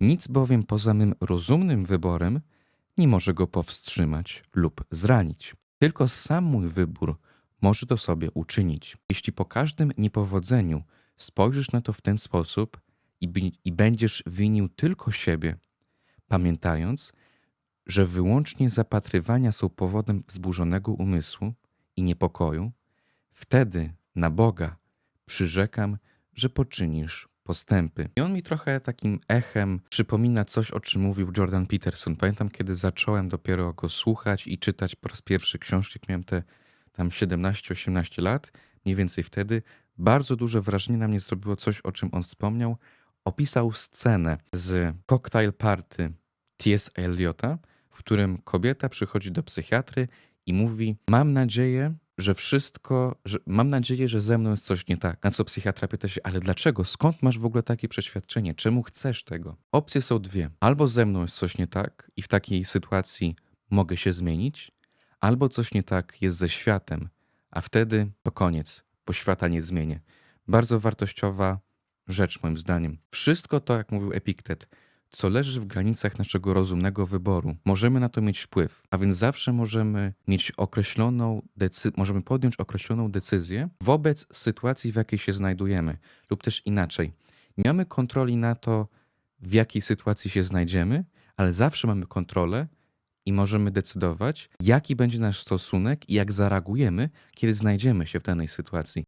Nic bowiem poza mym rozumnym wyborem nie może go powstrzymać lub zranić. Tylko sam mój wybór może to sobie uczynić. Jeśli po każdym niepowodzeniu spojrzysz na to w ten sposób i, i będziesz winił tylko siebie, pamiętając, że wyłącznie zapatrywania są powodem wzburzonego umysłu i niepokoju, wtedy na Boga przyrzekam, że poczynisz postępy. I on mi trochę takim echem przypomina coś, o czym mówił Jordan Peterson. Pamiętam, kiedy zacząłem dopiero go słuchać i czytać po raz pierwszy książki, miałem te tam 17-18 lat, mniej więcej wtedy, bardzo duże wrażenie na mnie zrobiło coś, o czym on wspomniał. Opisał scenę z Cocktail Party T.S. Eliota, w którym kobieta przychodzi do psychiatry i mówi: Mam nadzieję, że wszystko, że, mam nadzieję, że ze mną jest coś nie tak. Na co psychiatra pyta się: Ale dlaczego? Skąd masz w ogóle takie przeświadczenie? Czemu chcesz tego? Opcje są dwie: albo ze mną jest coś nie tak i w takiej sytuacji mogę się zmienić, albo coś nie tak jest ze światem, a wtedy to koniec, bo świata nie zmienię. Bardzo wartościowa rzecz, moim zdaniem. Wszystko to, jak mówił Epiktet, co leży w granicach naszego rozumnego wyboru, możemy na to mieć wpływ, a więc zawsze możemy mieć określoną decy- możemy podjąć określoną decyzję wobec sytuacji, w jakiej się znajdujemy, lub też inaczej. Nie mamy kontroli na to, w jakiej sytuacji się znajdziemy, ale zawsze mamy kontrolę i możemy decydować, jaki będzie nasz stosunek i jak zareagujemy, kiedy znajdziemy się w danej sytuacji.